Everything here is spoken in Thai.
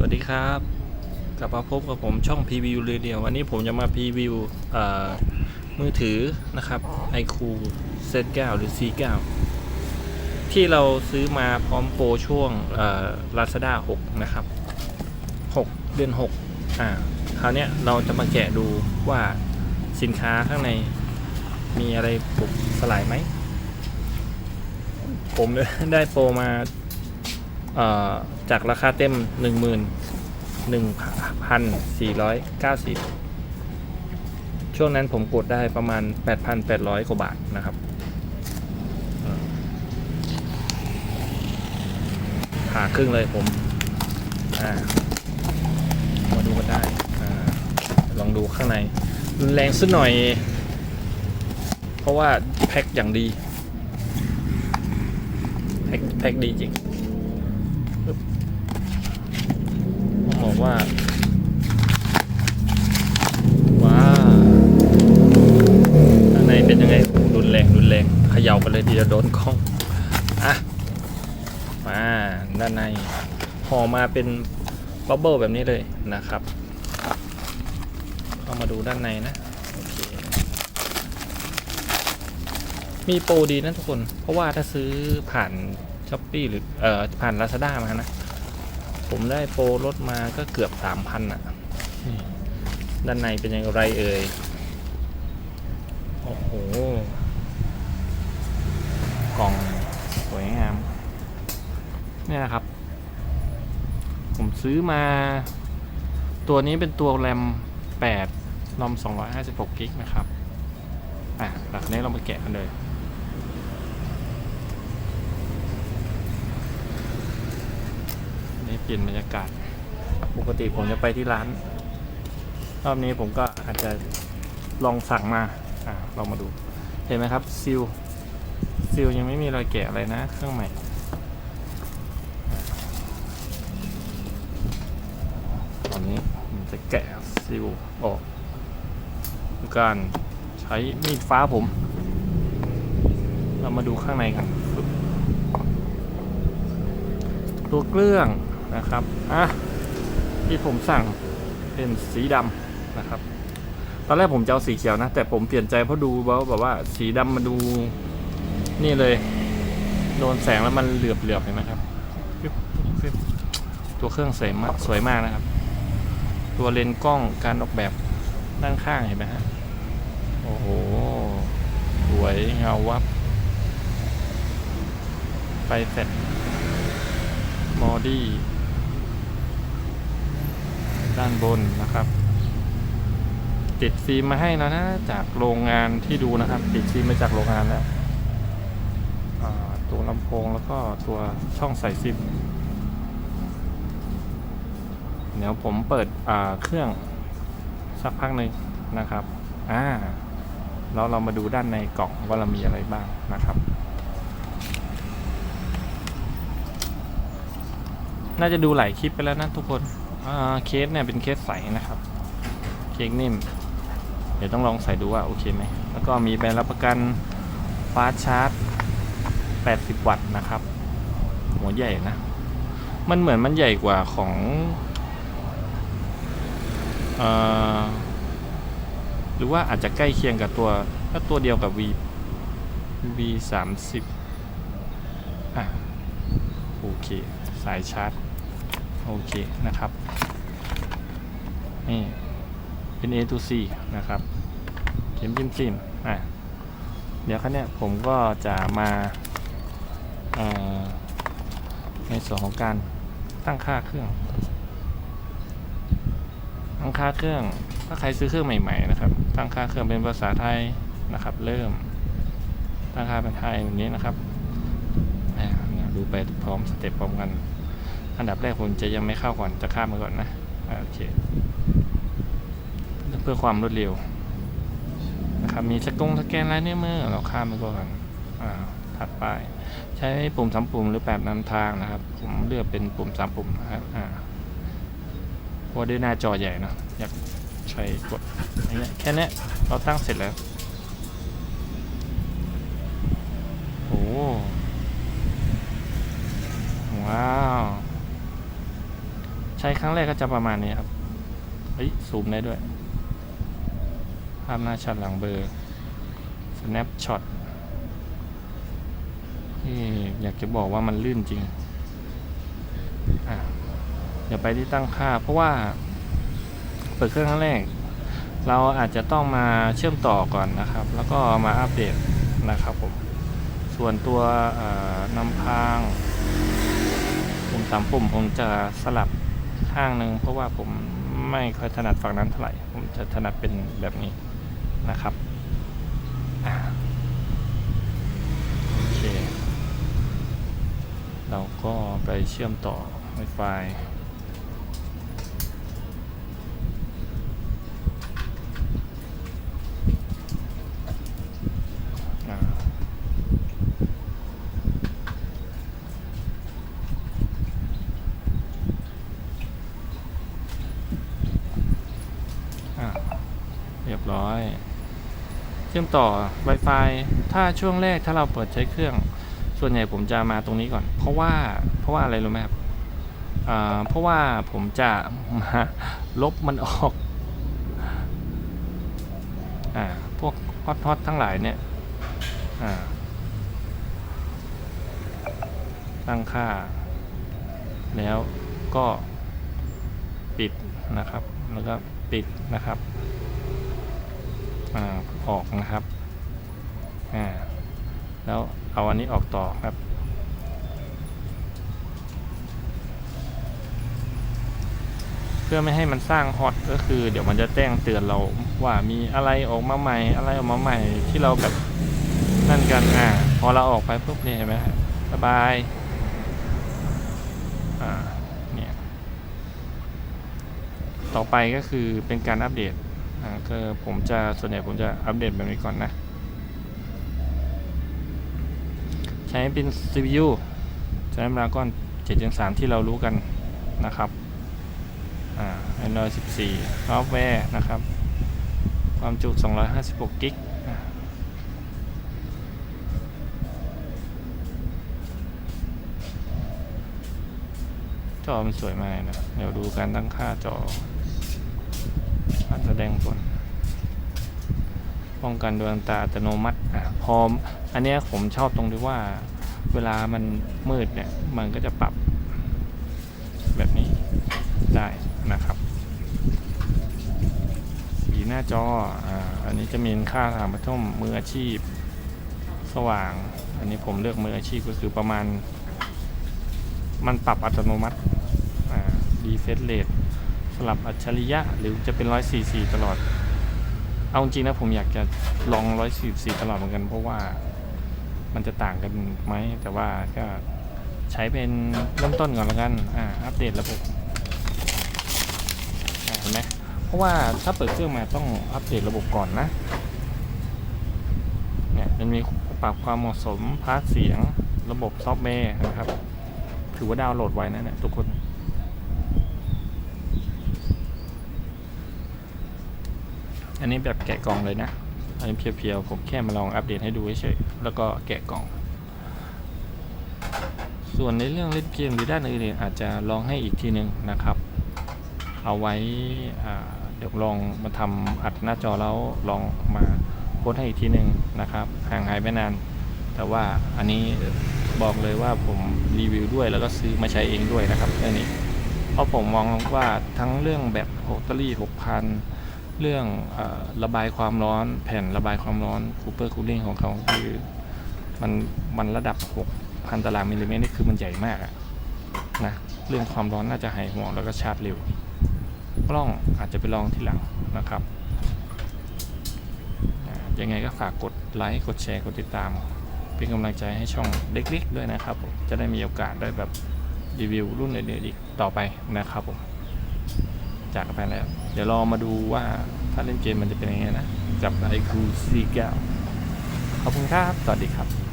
วัสดีครับ กลับมาพบกับผมช่อง PVU เรียววันนี้ผมจะมาพรีวิวเอ่อมือถือนะครับ iQ Z9 หรือ C9 ที่เราซื้อมาพร้อมโปรช่วงเอ่อ Lazada 6นะครับ 6 เดือน6อ่าคราวเนี้ยเราจะมาแกะดูว่าสินค้าข้างในมีอะไรปลุกสลายไหม ผมได้โปรมาเอ่อ จากราคาเต็ม 1 1 4 9 0 ช่วงนั้นผมกดได้ประมาณ 8,800 กว่าบาทนะครับเออผ่าครึ่งเลยผม มาดูกันได้อลองดูข้างใน รุนแรงสักหน่อย เพราะว่าแพ็คอย่างดี แพ็คแพ็คดีจริง ต้อง บอกว่าว้าข้างในเป็นยังไงรุนแรงรุนแรงเขย่ากันเลยทีเดียวโดนกล้องอะมาด้านในห่อมาเป็นบับเบิลแบบนี้เลยนะครับเข้ามาดูด้านในนะโอเคมีโปรดีนะทุกคน เพราะว่าถ้าซื้อผ่านช้อปปีหรือเอ่อผ่าน Lazada มานะ ผมได้โปรลดมาก็เกือบสามพันอะนี่ด้านในเป็นอย่างไรเอ่ย โอ้โห กล่องสวยงาม เนี่ยนะครับ ผมซื้อมา ตัวนี้เป็นตัวแรม8รอม256กิกนะครับ อะหลังนี้เรามาแกะกันเลย เปลี่ยนบรรยากาศ ปกติผมจะไปที่ร้าน รอบนี้ผมก็อาจจะลองสั่งมาอ่าลองมาดู เห็นไหมครับซิลซิลยังไม่มีรอยแกะอะไรนะ เครื่องใหม่ตอนนี้ผมจะแกะซิลออกการใช้มีดฟ้าผม เรามาดูข้างในกัน ตัวเครื่อง นะครับอะที่ผมสั่งเป็นสีดำนะครับ ตอนแรกผมจะเอาสีเขียวนะ แต่ผมเปลี่ยนใจเพราะดูว่าแบบว่าสีดำมันดูนี่เลย โดนแสงแล้วมันเหลือบเหลือบๆเห็นไหมครับ ตัวเครื่องสวยมากสวยมากนะครับ ตัวเลนส์กล้องการออกแบบด้านข้างเห็นไหมฮะโอ้โหสวยเงาวับไฟแฟลชมอดี้ ด้านบนนะครับ ติดฟิล์มมาให้แล้วนะ จากโรงงานที่ดูนะครับ ติดฟิล์มมาจากโรงงานแล้วตัวลำโพงแล้วก็ตัวช่องใส่ซิมเดี๋ยวผมเปิดเครื่องสักพักหนึ่งนะครับอ่าแล้วเรามาดูด้านในกล่องว่าเรามีอะไรบ้างนะครับ น่าจะดูหลายคลิปไปแล้วนะทุกคน เคสเนี่ยเป็นเคสใสนะครับ เคสนิ่ม เดี๋ยวต้องลองใส่ดูว่าโอเคไหม แล้วก็มีใบรับประกันฟาชาร์จ 80 วัตต์นะครับ หัวใหญ่นะ มันเหมือนมันใหญ่กว่าของอหรือว่าอาจจะใกล้เคียงกับตัวก็ตัวเดียวกับ V V 3 0อะ โอเค สายชาร์จ โอเคนะครับนี่เป็น A to C นะครับเข็มจิ้มจิ้มอะเดี๋ยวคันเนี้ยผมก็จะมาในส่วนของการตั้งค่าเครื่อง ตั้งค่าเครื่องถ้าใครซื้อเครื่องใหม่ๆนะครับ ตั้งค่าเครื่องเป็นภาษาไทยนะครับ เริ่มตั้งค่าเป็นไทยแบบนี้นะครับอะเนี่ยดูไปพร้อมสเต็ปพร้อมกัน อันดับแรกผมจะยังไม่เข้าก่อนจะข้ามไปก่อนนะโอเคเพื่อความรวดเร็วนะครับมีสกงสแกนลายนิ้วมือเราข้ามไปก่อนอ่าถัดไป ใช้ปุ่มสามปุ่มหรือแปดนำทางนะครับ ผมเลือกเป็นปุ่มสามปุ่มนะครับอ่าเพราะด้วยหน้าจอใหญ่เนะอยากใช้กดอย่างเงี้ยแค่นี้เราตั้งเสร็จแล้วโอ้ว้าว ใช้ครั้งแรกก็จะประมาณนี้ครับเฮ้ยซูมได้ด้วย ภาพหน้าชัดหลังเบอร์ snapshot นี่อยากจะบอกว่ามันลื่นจริง อะเดี๋ยวไปที่ตั้งค่า เพราะว่าเปิดเครื่องครั้งแรก เราอาจจะต้องมาเชื่อมต่อก่อนนะครับ แล้วก็มาอัปเดตนะครับผม ส่วนตัวนำพางปุ่มสามปุ่มผมจะสลับ ข้างหนึ่งเพราะว่าผมไม่ค่อยถนัดฝั่งนั้นเท่าไหร่ ผมจะถนัดเป็นแบบนี้นะครับโอเค เราก็ไปเชื่อมต่อ Wi-Fi อ่า อะเรีย บร้อย เชื่อมต่อ Wi-Fi ถ้าช่วงแรกถ้าเราเปิดใช้เครื่อง ส่วนใหญ่ผมจะมาตรงนี้ก่อน เพราะว่าเพราะว่าอะไรรู้ไหมครับเพราะว่าผมจะมาลบมันออกอ่าพวกฮอตฮอตทั้งหลายเนี่ยอ่าตั้งค่า แล้วก็ปิดนะครับ แล้วก็ปิดนะครับ อออกนะครับแล้วเอาอันนี้ออกต่อครับ เพื่อไม่ให้มันสร้างฮอตก็คือ เดี๋ยวมันจะแจ้งเตือนเราว่ามีอะไรออกมาใหม่ อะไรออกมาใหม่ที่เราแบบนั่นกันอ่าพอเราออกไปปุ๊บเนี่ยเห็นไหมครับสบายอ่าเนี่ยต่อไปก็คือเป็นการอัปเดต อ่าก็ผมจะส่วนใหญ่ผมจะอัปเดตแบบนี้ก่อนนะ ใช้เป็น CPU ใช้มาก้อน7.3 ที่เรารู้กันนะครับอ่า Android 14 ซอฟต์แวร์นะครับ ความจุ 256 กิกจอมันสวยมากนะ เดี๋ยวดูการตั้งค่าจอ การแสดงผล ป้องกันดวงตาอัตโนมัติอะพออันนี้ผมชอบตรงที่ว่า เวลามันมืดเนี่ย มันก็จะปรับแบบนี้ได้นะครับ สีหน้าจออ่าอันนี้จะมีค่าถามพัทมมืออาชีพ สว่าง อันนี้ผมเลือกมืออาชีพก็คือประมาณ มันปรับอัตโนมัติอ่าดีเฟสเลท ลับอัจฉริยะ หรือจะเป็น 144 ตลอด เอาจริงนะผมอยากจะลอง 144 ตลอดเหมือนกัน เพราะว่ามันจะต่างกันไหม แต่ว่าก็ใช้เป็นเริ่มต้นก่อนแล้วกัน อ่า อัปเดตระบบเห็นไหมเพราะว่าถ้าเปิดเครื่องมาต้องอัปเดตระบบก่อนนะ เนี่ยมันมีปรับความเหมาะสมพาร์ทเสียงระบบซอฟต์แวร์นะครับ ถือว่าดาวน์โหลดไว้นะเนี่ยทุกคน อันนี้แบบแกะกล่องเลยนะ อันนี้เพียวๆ ผมแค่มาลองอัปเดตให้ดูเฉยๆแล้วก็แกะกล่อง ส่วนในเรื่องเล่นเกมหรือด้านอื่นๆอาจจะลองให้อีกทีหนึ่งนะครับ เอาไว้เดี๋ยวลองมาทำอัดหน้าจอแล้วลองมาโพสให้อีกทีหนึ่งนะครับ ห่างหายไปนาน แต่ว่าอันนี้บอกเลยว่าผมรีวิวด้วยแล้วก็ซื้อมาใช้เองด้วยนะครับเรื่องนี้เพราะผมมองว่าทั้งเรื่องแบบโฮตเตอรี่6,000 เรื่องอระบายความร้อนแผ่นระบายความร้อนคูเปอร์คูลิ่งของเขาคือมันมันระดับ 6,000 ตารางมิลลิเมตรนี่คือมันใหญ่มากอะนะเรื่องความร้อนน่าจะหายห่วงแล้วก็ชาร์จเร็ว กล้องอาจจะไปลองทีหลังนะครับยังไงก็ฝากกดไลค์กดแชร์กดติดตาม เป็นกำลังใจให้ช่องเล็กๆด้วยนะครับผมจะได้มีโอกาสได้แบบรีวิวรุ่นอื่นๆอีกต่อไปนะครับผม จากกันไปแล้ว เดี๋ยวรอมาดูว่าถ้าเล่นเกมมันจะเป็นยังไงนะ จับไอคูซีแก้วขอบคุณครับ สวัสดีครับ